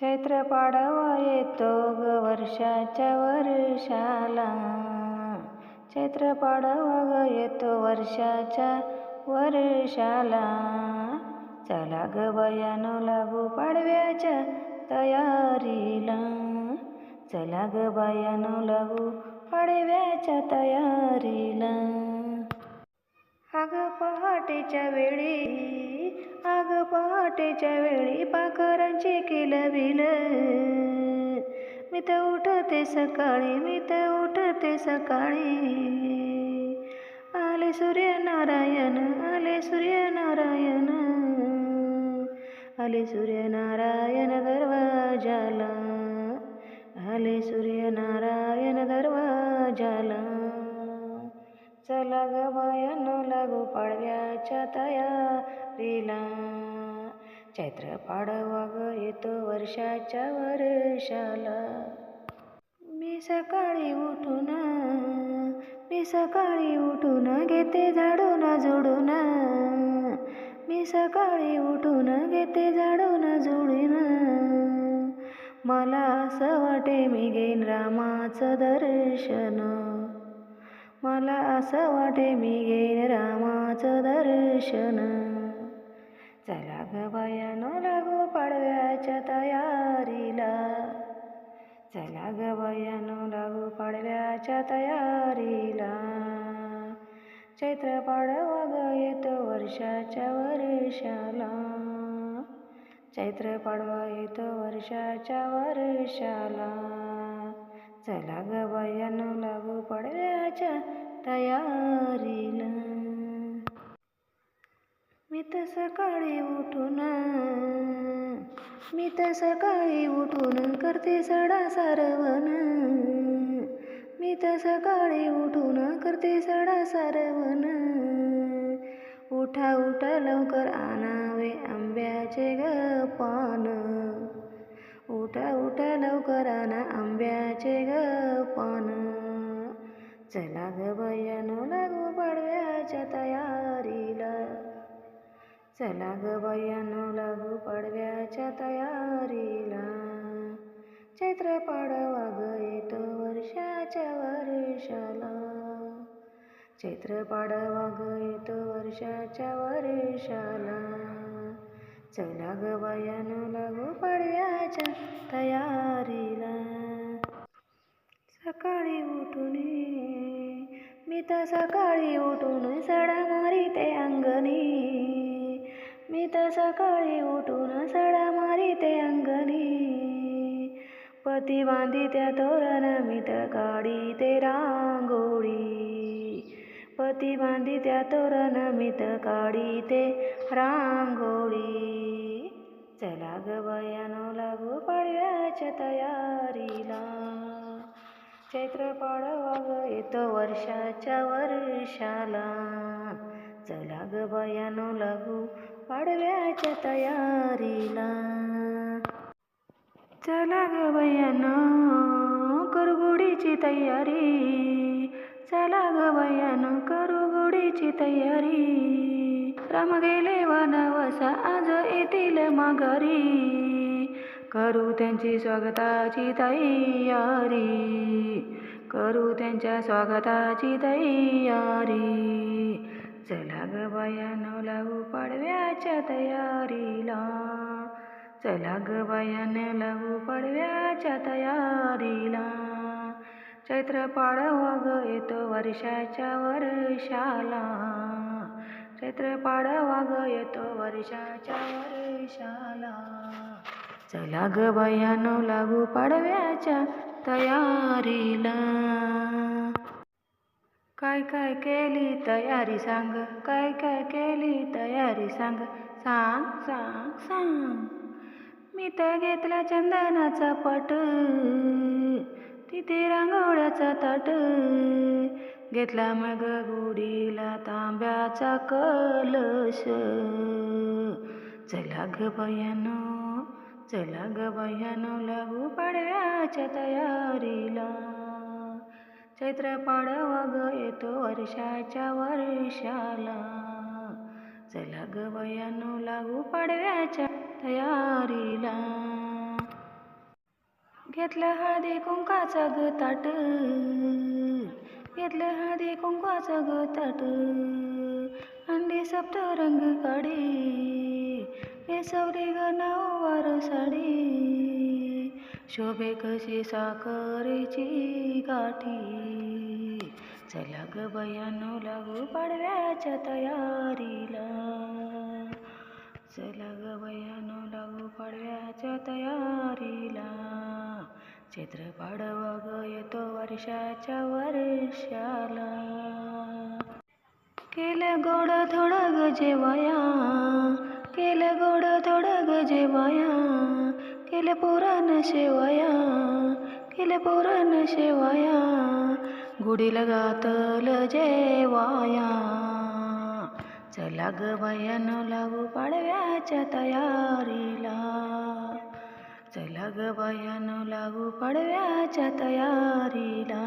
चैत्र पाडवा येतो ग वर्षाच्या वर्षाला. चैत्र पाडवा ग येतो वर्षाच्या वर्षाला. चला ग बयानो लागू पाडव्याच्या तयारीला. चला ग बयानो लागू पाडव्याच्या तयारीला. पहाटेच्या वेळी आग पहाटेच्या वेळी पाखरांची किलबिल मी तर उठते सकाळी मी तर उठते सकाळी. आले सूर्यनारायण आले सूर्यनारायण. आले सूर्यनारायण दरवाजाला. आले सूर्यनारायण दरवाजाला. चला ग लागू पाडव्याच्या तयारीला चैत्र पाडवा ग येतो वर्षाच्या वर्षाला. मी सकाळी उठून मी सकाळी उठून घेते झाडून जोडून मी सकाळी उठून घेते झाडून जोडून मला असं वाटे मी घेईन रामाचं दर्शन. मला असं वाटे मी घेईन रामाचं दर्शन. चला ग बायानो लागू पाडव्याच्या तयारीला. चला ग बायानो लागू पाडव्याच्या तयारीला. चैत्र पाडवा ग येतो वर्षाच्या वर्षाला. चैत्र पाडवा येतो वर्षाच्या वर्षाला. चला ग बायानो लागू पडव्याच्या तयारीला मी तर सकाळी उठून मी तर सकाळी उठून करते सडा सारवण. मी तर सकाळी उठून करते सडा सारवण. उठा उठा लवकर आणावे आंब्याचे ग पान उठा उठा लवकर ना आंब्याचे ग पान. चला ग बयानो लागू पाडव्याच्या तयारीला. चला ग बयानो लागू पाडव्याच्या तयारीला. चैत्र पाडवा ग येतो वर्षाच्या वर्षाला. चैत्र पाडवा ग येतो वर्षाच्या वर्षाला. चला ग बयानो लागू पाडव्याच्या तयारीला. सकाळी उठून मी तर सकाळी उठून सडा मारिते अंगणी. मी तर सकाळी उठून सडा मारिते अंगणी. पती बांधी त्या तोरण मी तर काढी ते रांगोळी. पती बांधी त्या तोरण मी तर काढी ते रांगोळी. चला ग बयानो. लागू पाडव्याच्या तयारीला. चैत्र पाडवा ग येतो वर्षाच्या वर्षाला. चला ग बयानो लागू पाडव्याच्या तयारीला. चला ग बयानो करू गुढीची तयारी. चला ग बयानो करू गुढीची तयारी. राम गेले वनवसा आज येतील माघारी. करू त्यांची स्वागताची तयारी. करू त्यांच्या स्वागताची तयारी. चला ग बाया लावू पाडव्याच्या तयारीला. चला ग बाया लावू पाडव्याच्या तयारीला. चैत्र पाडवा ग येतो वर्षाच्या वर्षाला. चैत्र पाडवा ग येतो वर्षाच्या वर्षाला. चला ग बयानो लागू पाडव्याच्या तयारीला. काय काय केली तयारी सांग काय काय केली तयारी सांग सांग सांग सांग. मी तर घेतला चंदनाचा पट तिथे रांगोळ्याचा ताट. घेतला मग गुडीला तांब्याचा कलश. चला ग बयानो चला ग बयानो लागू पाडव्याच्या तयारीला. चैत्र पाडवा ग येतो वर्षाच्या वर्षाला. चला ग बयानो लागू पाडव्याच्या तयारीला. घेतलं हळदी कुंकाचा ग ताट. घेतलं हळदी कुंकाचा ग ताट. अंडी सप्त रंग काढी. नेसवली ग नऊवार साडी. शोभे कशी साखरेची गाठी. चला ग बयानो लागू पाडव्याच्या तयारीला. चला ग बयानो लागू पाडव्याच्या तयारीला. चित्र पाडवा ग येतो वर्षाच्या वर्षाला. केलं गोड थोडं ग जेवया. केलं गोड तडग ग जेवाया पुराण पुरण शेवया केलं पुरण शेवया गुढीला गातल जेवाया चला ग लागू पाडव्याच्या तयारीला. चला ग लागू पाडव्याच्या तयारीला.